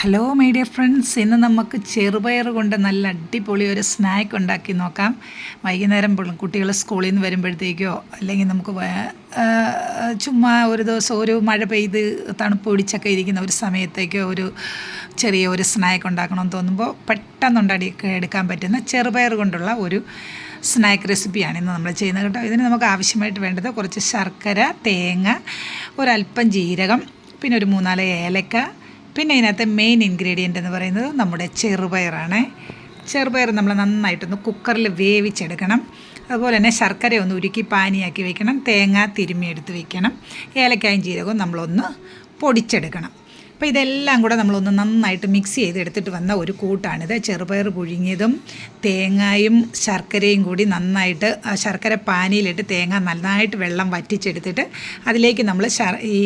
Hello my dear friends ഇന്ന് നമുക്ക് ചെറുപയർ കൊണ്ട് നല്ല അടിപൊളി ഒരു സ്നാക്ക് ഉണ്ടാക്കി നോക്കാം. വൈകുന്നേരം കുട്ടികൾ സ്കൂളിൽ നിന്ന് വരുമ്പോഴത്തേക്കോ അല്ലെങ്കിൽ നമുക്ക് ചുമ്മാ ഒരു ദിവസം ഒരു മഴ പെയ്ത് തണുപ്പ് പിടിച്ചൊക്കെ ഇരിക്കുന്ന ഒരു സമയത്തേക്കോ ഒരു ചെറിയ ഒരു സ്നാക്ക് ഉണ്ടാക്കണമെന്ന് തോന്നുമ്പോൾ പെട്ടെന്ന് ഉണ്ടാടി എടുക്കാൻ പറ്റുന്ന ചെറുപയർ കൊണ്ടുള്ള ഒരു സ്നാക്ക് റെസിപ്പിയാണ് ഇന്ന് നമ്മൾ ചെയ്യുന്നത് കേട്ടോ. ഇതിന് നമുക്ക് ആവശ്യമായിട്ട് വേണ്ടത് കുറച്ച് ശർക്കര തേങ്ങ ഒരല്പം ജീരകം പിന്നെ ഒരു മൂന്നാൽ ഏലക്ക പിന്നെ ഇതിനകത്ത് മെയിൻ ഇൻഗ്രീഡിയന്റ് എന്ന് പറയുന്നത് നമ്മുടെ ചെറുപയറാണ്. ചെറുപയർ നമ്മൾ നന്നായിട്ടൊന്ന് കുക്കറിൽ വേവിച്ചെടുക്കണം. അതുപോലെ തന്നെ ശർക്കര ഒന്ന് ഉരുക്കി പാനിയാക്കി വെക്കണം. തേങ്ങ തിരുമ്മി എടുത്ത് വെക്കണം. ഏലക്കായും ജീരകവും നമ്മളൊന്ന് പൊടിച്ചെടുക്കണം. അപ്പോൾ ഇതെല്ലാം കൂടെ നമ്മളൊന്ന് നന്നായിട്ട് മിക്സ് ചെയ്ത് എടുത്തിട്ട് വന്ന ഒരു കൂട്ടാണിത്. ചെറുപയർ പുഴുങ്ങിയതും തേങ്ങയും ശർക്കരയും കൂടി നന്നായിട്ട് ശർക്കര പാനിയിലിട്ട് തേങ്ങ നന്നായിട്ട് വെള്ളം വറ്റിച്ചെടുത്തിട്ട് അതിലേക്ക് നമ്മൾ ഈ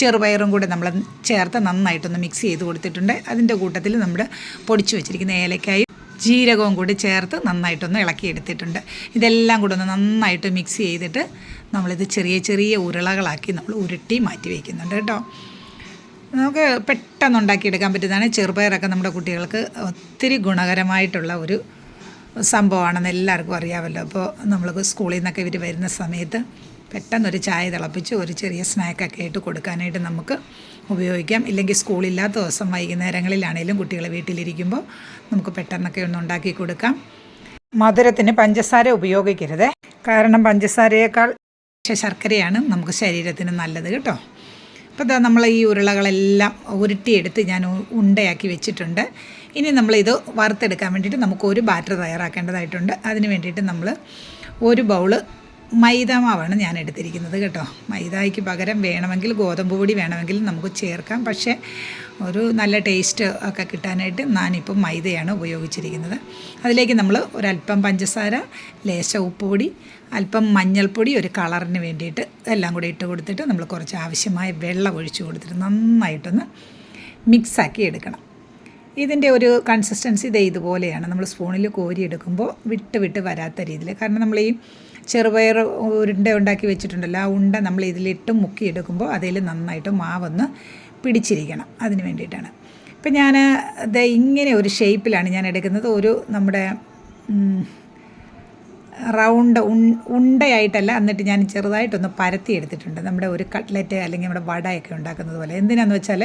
ചെറുപയറും കൂടെ നമ്മൾ ചേർത്ത് നന്നായിട്ടൊന്ന് മിക്സ് ചെയ്ത് കൊടുത്തിട്ടുണ്ട്. അതിന്റെ കൂട്ടത്തിൽ നമ്മൾ പൊടിച്ചു വെച്ചിരിക്കുന്ന ഏലക്കായും ജീരകവും കൂടി ചേർത്ത് നന്നായിട്ടൊന്ന് ഇളക്കിയെടുത്തിട്ടുണ്ട്. ഇതെല്ലാം കൂടെ ഒന്ന് നന്നായിട്ട് മിക്സ് ചെയ്തിട്ട് നമ്മളിത് ചെറിയ ചെറിയ ഉരുളകളാക്കി നമ്മൾ ഉരുട്ടി മാറ്റി വയ്ക്കുന്നുണ്ട് കേട്ടോ. നമുക്ക് പെട്ടെന്ന് ഉണ്ടാക്കിയെടുക്കാൻ പറ്റുന്നതാണ്. ചെറുപയറൊക്കെ നമ്മുടെ കുട്ടികൾക്ക് ഒത്തിരി ഗുണകരമായിട്ടുള്ള ഒരു സംഭവമാണെന്ന് എല്ലാവർക്കും അറിയാമല്ലോ. അപ്പോൾ നമ്മൾ സ്കൂളിൽ നിന്നൊക്കെ ഇവർ വരുന്ന സമയത്ത് പെട്ടെന്നൊരു ചായ തിളപ്പിച്ച് ഒരു ചെറിയ സ്നാക്കൊക്കെ ആയിട്ട് കൊടുക്കാനായിട്ട് നമുക്ക് ഉപയോഗിക്കാം. ഇല്ലെങ്കിൽ സ്കൂളില്ലാത്ത ദിവസം വൈകുന്നേരങ്ങളിലാണെങ്കിലും കുട്ടികൾ വീട്ടിലിരിക്കുമ്പോൾ നമുക്ക് പെട്ടെന്നൊക്കെ ഒന്ന് ഉണ്ടാക്കി കൊടുക്കാം. മധുരത്തിന് പഞ്ചസാര ഉപയോഗിക്കരുത്. കാരണം പഞ്ചസാരയേക്കാൾ ശർക്കരയാണ് നമുക്ക് ശരീരത്തിന് നല്ലത് കേട്ടോ. അപ്പോൾ ഇതാ നമ്മൾ ഈ ഉരുളകളെല്ലാം ഉരുട്ടിയെടുത്ത് ഞാൻ ഉണ്ടയാക്കി വെച്ചിട്ടുണ്ട്. ഇനി നമ്മളിത് വറുത്തെടുക്കാൻ വേണ്ടിയിട്ട് നമുക്ക് ഒരു ബാറ്റർ തയ്യാറാക്കേണ്ടതായിട്ടുണ്ട്. അതിന് വേണ്ടിയിട്ട് നമ്മൾ ഒരു ബൗൾ മൈദ മാവാണ് ഞാൻ എടുത്തിരിക്കുന്നത് കേട്ടോ. മൈദയ്ക്ക് പകരം വേണമെങ്കിൽ ഗോതമ്പ് പൊടി വേണമെങ്കിൽ നമുക്ക് ചേർക്കാം. പക്ഷേ ഒരു നല്ല ടേസ്റ്റ് ഒക്കെ കിട്ടാനായിട്ട് ഞാനിപ്പം മൈദയാണ് ഉപയോഗിച്ചിരിക്കുന്നത്. അതിലേക്ക് നമ്മൾ ഒരല്പം പഞ്ചസാര ലേശ ഉപ്പുപൊടി അല്പം മഞ്ഞൾപ്പൊടി ഒരു കളറിന് വേണ്ടിയിട്ട് എല്ലാം കൂടി ഇട്ട് കൊടുത്തിട്ട് നമ്മൾ കുറച്ച് ആവശ്യമായ വെള്ളം ഒഴിച്ച് കൊടുത്തിട്ട് നന്നായിട്ടൊന്ന് മിക്സാക്കി എടുക്കണം. ഇതിന്റെ ഒരു കൺസിസ്റ്റൻസി ഇതേ ഇതുപോലെയാണ്. നമ്മൾ സ്പൂണിൽ കോരിയെടുക്കുമ്പോൾ വിട്ട് വിട്ട് വരാത്ത രീതിയിൽ. കാരണം നമ്മൾ ഈ ചെറുപയർ ഉരുണ്ട ഉണ്ടാക്കി വെച്ചിട്ടുണ്ടല്ലോ. ആ ഉണ്ട നമ്മൾ ഇതിലിട്ട് മുക്കിയെടുക്കുമ്പോൾ അതിൽ നന്നായിട്ട് മാവൊന്ന് പിടിച്ചിരിക്കണം. അതിന് വേണ്ടിയിട്ടാണ്. ഇപ്പം ഞാൻ ഇങ്ങനെ ഒരു ഷേപ്പിലാണ് ഞാൻ എടുക്കുന്നത്. ഒരു നമ്മുടെ റൗണ്ട് ഉണ്ടയായിട്ടല്ല എന്നിട്ട് ഞാൻ ചെറുതായിട്ടൊന്ന് പരത്തി എടുത്തിട്ടുണ്ട് നമ്മുടെ ഒരു കട്ട്ലറ്റ് അല്ലെങ്കിൽ നമ്മുടെ വടയൊക്കെ ഉണ്ടാക്കുന്നത് പോലെ. എന്തിനാന്ന് വെച്ചാൽ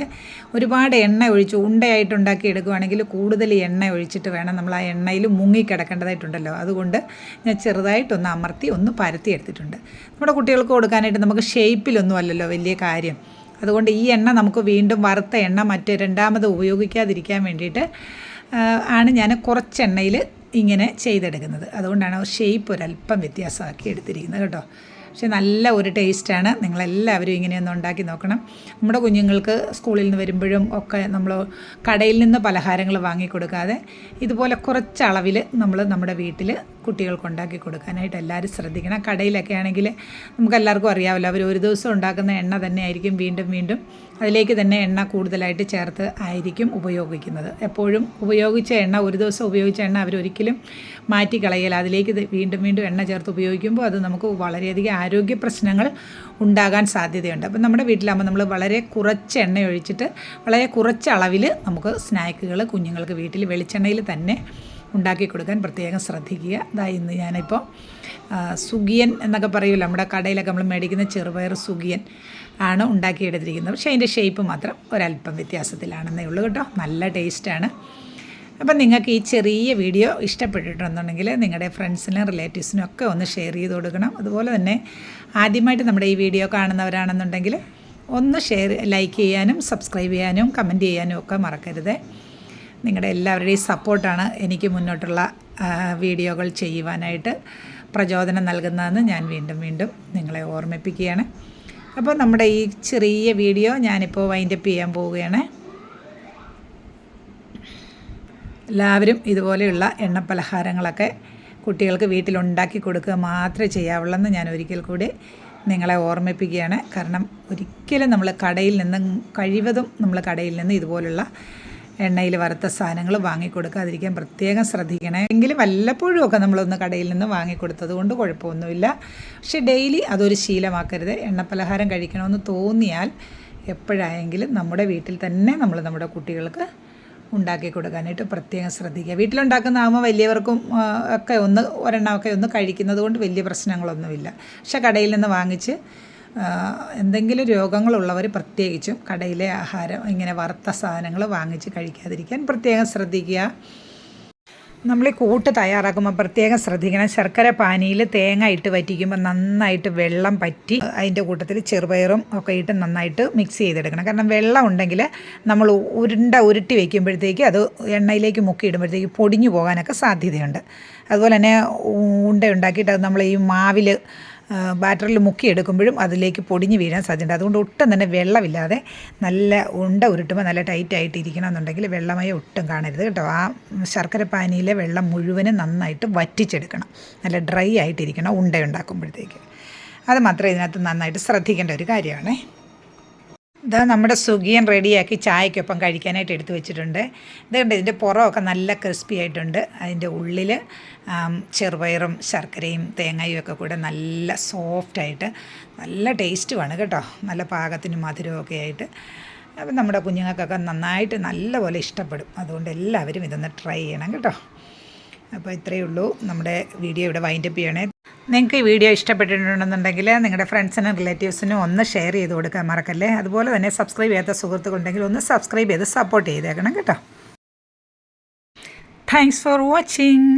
ഒരുപാട് എണ്ണ ഒഴിച്ച് ഉണ്ടയായിട്ട് ഉണ്ടാക്കി എടുക്കുവാണെങ്കിൽ കൂടുതൽ എണ്ണ ഒഴിച്ചിട്ട് വേണം നമ്മൾ ആ എണ്ണയിൽ മുങ്ങി കിടക്കേണ്ടതായിട്ടുണ്ടല്ലോ അതുകൊണ്ട് ഞാൻ ചെറുതായിട്ടൊന്ന് അമർത്തി ഒന്ന് പരത്തി എടുത്തിട്ടുണ്ട് നമ്മുടെ കുട്ടികൾക്ക് കൊടുക്കാനായിട്ട് നമുക്ക് ഷേപ്പിലൊന്നും അല്ലല്ലോ വലിയ കാര്യം. അതുകൊണ്ട് ഈ എണ്ണ നമുക്ക് വീണ്ടും വറുത്ത എണ്ണ മറ്റ് രണ്ടാമത് ഉപയോഗിക്കാതിരിക്കാൻ വേണ്ടിയിട്ട് ആണ് ഞാൻ കുറച്ച് എണ്ണയിൽ ഇങ്ങനെ ചെയ്തെടുക്കുന്നത്. അതുകൊണ്ടാണ് ഷേപ്പ് ഒരല്പം വ്യത്യാസമാക്കി എടുത്തിരിക്കുന്നത് കേട്ടോ. പക്ഷെ നല്ല ഒരു ടേസ്റ്റാണ് നിങ്ങളെല്ലാവരും ഇങ്ങനെയൊന്ന് ഉണ്ടാക്കി നോക്കണം. നമ്മുടെ കുഞ്ഞുങ്ങൾക്ക് സ്കൂളിൽ നിന്ന് വരുമ്പോഴും ഒക്കെ നമ്മൾ കടയിൽ നിന്ന് പലഹാരങ്ങൾ വാങ്ങിക്കൊടുക്കാതെ ഇതുപോലെ കുറച്ച് അളവിൽ നമ്മൾ നമ്മുടെ വീട്ടിൽ കുട്ടികൾക്ക് ഉണ്ടാക്കി കൊടുക്കാനായിട്ട് എല്ലാവരും ശ്രദ്ധിക്കണം. കടയിലൊക്കെ ആണെങ്കിൽ നമുക്കെല്ലാവർക്കും അറിയാമല്ലോ അവർ ഒരു ദിവസം ഉണ്ടാക്കുന്ന എണ്ണ തന്നെ ആയിരിക്കും വീണ്ടും വീണ്ടും അതിലേക്ക് തന്നെ എണ്ണ കൂടുതലായിട്ട് ചേർത്ത് ആയിരിക്കും ഉപയോഗിക്കുന്നത്. എപ്പോഴും ഉപയോഗിച്ച എണ്ണ ഒരു ദിവസം ഉപയോഗിച്ച എണ്ണ അവരൊരിക്കലും മാറ്റി കളയല അതിലേക്ക് വീണ്ടും വീണ്ടും എണ്ണ ചേർത്ത് ഉപയോഗിക്കുമ്പോൾ അത് നമുക്ക് വളരെയധികം ആരോഗ്യ പ്രശ്നങ്ങൾ ഉണ്ടാകാൻ സാധ്യതയുണ്ട്. അപ്പം നമ്മുടെ വീട്ടിലാകുമ്പോൾ നമ്മൾ വളരെ കുറച്ച് എണ്ണ ഒഴിച്ചിട്ട് വളരെ കുറച്ച് അളവിൽ നമുക്ക് സ്നാക്കുകൾ കുഞ്ഞുങ്ങൾക്ക് വീട്ടിൽ വെളിച്ചെണ്ണയിൽ തന്നെ ഉണ്ടാക്കി കൊടുക്കാൻ പ്രത്യേകം ശ്രദ്ധിക്കുക. അതാ ഇന്ന് ഞാനിപ്പോൾ സുഗിയൻ എന്നൊക്കെ പറയുമല്ലോ നമ്മുടെ കടയിലൊക്കെ നമ്മൾ മേടിക്കുന്ന ചെറുപയർ സുഗിയൻ ആണ് ഉണ്ടാക്കിയെടുത്തിരിക്കുന്നത്. പക്ഷേ അതിന്റെ ഷേപ്പ് മാത്രം ഒരല്പം വ്യത്യാസത്തിലാണെന്നേ ഉള്ളൂ കേട്ടോ. നല്ല ടേസ്റ്റാണ് അപ്പം നിങ്ങൾക്ക് ഈ ചെറിയ വീഡിയോ ഇഷ്ടപ്പെട്ടിട്ടുണ്ടെന്നുണ്ടെങ്കിൽ നിങ്ങളുടെ ഫ്രണ്ട്സിനും റിലേറ്റീവ്സിനും ഒക്കെ ഒന്ന് ഷെയർ ചെയ്ത് കൊടുക്കണം. അതുപോലെ തന്നെ ആദ്യമായിട്ട് നമ്മുടെ ഈ വീഡിയോ കാണുന്നവരാണെന്നുണ്ടെങ്കിൽ ഒന്ന് ഷെയർ ലൈക്ക് ചെയ്യാനും സബ്സ്ക്രൈബ് ചെയ്യാനും കമന്റ് ചെയ്യാനും ഒക്കെ മറക്കരുത്. നിങ്ങളുടെ എല്ലാവരുടെയും സപ്പോർട്ടാണ് എനിക്ക് മുന്നോട്ടുള്ള വീഡിയോകൾ ചെയ്യുവാനായിട്ട് പ്രചോദനം നൽകുന്നതെന്ന് ഞാൻ വീണ്ടും വീണ്ടും നിങ്ങളെ ഓർമ്മിപ്പിക്കുകയാണ്. അപ്പോൾ നമ്മുടെ ഈ ചെറിയ വീഡിയോ ഞാനിപ്പോൾ വൈൻഡപ്പ് ചെയ്യാൻ പോവുകയാണ്. എല്ലാവരും ഇതുപോലെയുള്ള എണ്ണ പലഹാരങ്ങളൊക്കെ കുട്ടികൾക്ക് വീട്ടിലുണ്ടാക്കി കൊടുക്കുക മാത്രമേ ചെയ്യാവുള്ളെന്ന് ഞാൻ ഒരിക്കൽ കൂടി നിങ്ങളെ ഓർമ്മിപ്പിക്കുകയാണ്. കാരണം ഒരിക്കലും നമ്മൾ കടയിൽ നിന്ന് കഴിവതും നമ്മൾ കടയിൽ നിന്ന് ഇതുപോലുള്ള എണ്ണയിൽ വറുത്ത സാധനങ്ങൾ വാങ്ങിക്കൊടുക്കാതിരിക്കാൻ പ്രത്യേകം ശ്രദ്ധിക്കണേ. എങ്കിലും വല്ലപ്പോഴും ഒക്കെ നമ്മളൊന്ന് കടയിൽ നിന്ന് വാങ്ങിക്കൊടുത്തത് കൊണ്ട് കുഴപ്പമൊന്നുമില്ല. പക്ഷേ ഡെയിലി അതൊരു ശീലമാക്കരുത്. എണ്ണപ്പലഹാരം കഴിക്കണമെന്ന് തോന്നിയാൽ എപ്പോഴായെങ്കിലും നമ്മുടെ വീട്ടിൽ തന്നെ നമ്മൾ നമ്മുടെ കുട്ടികൾക്ക് ഉണ്ടാക്കി കൊടുക്കാനായിട്ട് പ്രത്യേകം ശ്രദ്ധിക്കുക. വീട്ടിലുണ്ടാക്കുന്നതാകുമ്പോൾ വലിയവർക്കും ഒക്കെ ഒന്ന് ഒരെണ്ണമൊക്കെ ഒന്ന് കഴിക്കുന്നത് കൊണ്ട് വലിയ പ്രശ്നങ്ങളൊന്നുമില്ല. പക്ഷേ കടയിൽ നിന്ന് വാങ്ങിച്ച് എന്തെങ്കിലും രോഗങ്ങളുള്ളവർ പ്രത്യേകിച്ചും കടയിലെ ആഹാരം ഇങ്ങനെ വറുത്ത സാധനങ്ങൾ വാങ്ങിച്ച് കഴിക്കാതിരിക്കാൻ പ്രത്യേകം ശ്രദ്ധിക്കുക. നമ്മൾ ഈ കൂട്ട് തയ്യാറാക്കുമ്പോൾ പ്രത്യേകം ശ്രദ്ധിക്കണം. ശർക്കര പാനിയിൽ തേങ്ങ ഇട്ട് വറ്റിക്കുമ്പോൾ നന്നായിട്ട് വെള്ളം പറ്റി അതിന്റെ കൂട്ടത്തിൽ ചെറുപയറും ഒക്കെ ഇട്ട് നന്നായിട്ട് മിക്സ് ചെയ്തെടുക്കണം. കാരണം വെള്ളം ഉണ്ടെങ്കിൽ നമ്മൾ ഉരുണ്ട ഉരുട്ടി വയ്ക്കുമ്പോഴത്തേക്ക് അത് എണ്ണയിലേക്ക് മുക്കി ഇടുമ്പോഴത്തേക്ക് പൊടിഞ്ഞു പോകാനൊക്കെ സാധ്യതയുണ്ട്. അതുപോലെ തന്നെ ഉണ്ട ഉണ്ടാക്കിയിട്ട് അത് നമ്മൾ ഈ മാവിൽ ബാറ്ററിൽ മുക്കിയെടുക്കുമ്പോഴും അതിലേക്ക് പൊടിഞ്ഞ് വീഴാൻ സാധ്യതയുണ്ട്. അതുകൊണ്ട് ഒട്ടും തന്നെ വെള്ളമില്ലാതെ നല്ല ഉണ്ട ഉരുട്ടുമ്പോൾ നല്ല ടൈറ്റായിട്ട് ഇരിക്കണം എന്നുണ്ടെങ്കിൽ വെള്ളമയം ഒട്ടും കാണരുത് കേട്ടോ. ആ ശർക്കര പാനിയിലെ വെള്ളം മുഴുവനും നന്നായിട്ട് വറ്റിച്ചെടുക്കണം. നല്ല ഡ്രൈ ആയിട്ടിരിക്കണം ഉണ്ടയുണ്ടാക്കുമ്പോഴത്തേക്ക്. അത് മാത്രമേ ഇതിനകത്ത് നന്നായിട്ട് ശ്രദ്ധിക്കേണ്ട ഒരു കാര്യമാണേ. ഇതാ നമ്മുടെ സുഖിയൻ റെഡിയാക്കി ചായക്കൊപ്പം കഴിക്കാനായിട്ട് എടുത്തു വെച്ചിട്ടുണ്ട്. ഇതുകൊണ്ട് ഇതിന്റെ പുറമൊക്കെ നല്ല ക്രിസ്പി ആയിട്ടുണ്ട്. അതിന്റെ ഉള്ളിൽ ചെറുപയറും ശർക്കരയും തേങ്ങയും ഒക്കെ കൂടെ നല്ല സോഫ്റ്റായിട്ട് നല്ല ടേസ്റ്റുമാണ് കേട്ടോ. നല്ല പാകത്തിന് മധുരമൊക്കെ ആയിട്ട്. അപ്പം നമ്മുടെ കുഞ്ഞുങ്ങൾക്കൊക്കെ നന്നായിട്ട് നല്ലപോലെ ഇഷ്ടപ്പെടും. അതുകൊണ്ട് എല്ലാവരും ഇതൊന്ന് ട്രൈ ചെയ്യണം കേട്ടോ. അപ്പോൾ ഇത്രയേ ഉള്ളൂ. നമ്മുടെ വീഡിയോ ഇവിടെ വൈൻഡപ്പ് ചെയ്യണേ. നിങ്ങൾക്ക് ഈ വീഡിയോ ഇഷ്ടപ്പെട്ടിട്ടുണ്ടെന്നുണ്ടെങ്കിൽ നിങ്ങളുടെ ഫ്രണ്ട്സിനും റിലേറ്റീവ്സിനും ഒന്ന് ഷെയർ ചെയ്ത് കൊടുക്കാൻ മറക്കല്ലേ? അതുപോലെ തന്നെ സബ്സ്ക്രൈബ് ചെയ്യാത്ത സുഹൃത്തുക്കളുണ്ടെങ്കിൽ ഒന്ന് സബ്സ്ക്രൈബ് ചെയ്ത് സപ്പോർട്ട് ചെയ്തേക്കണം കേട്ടോ. Thanks for watching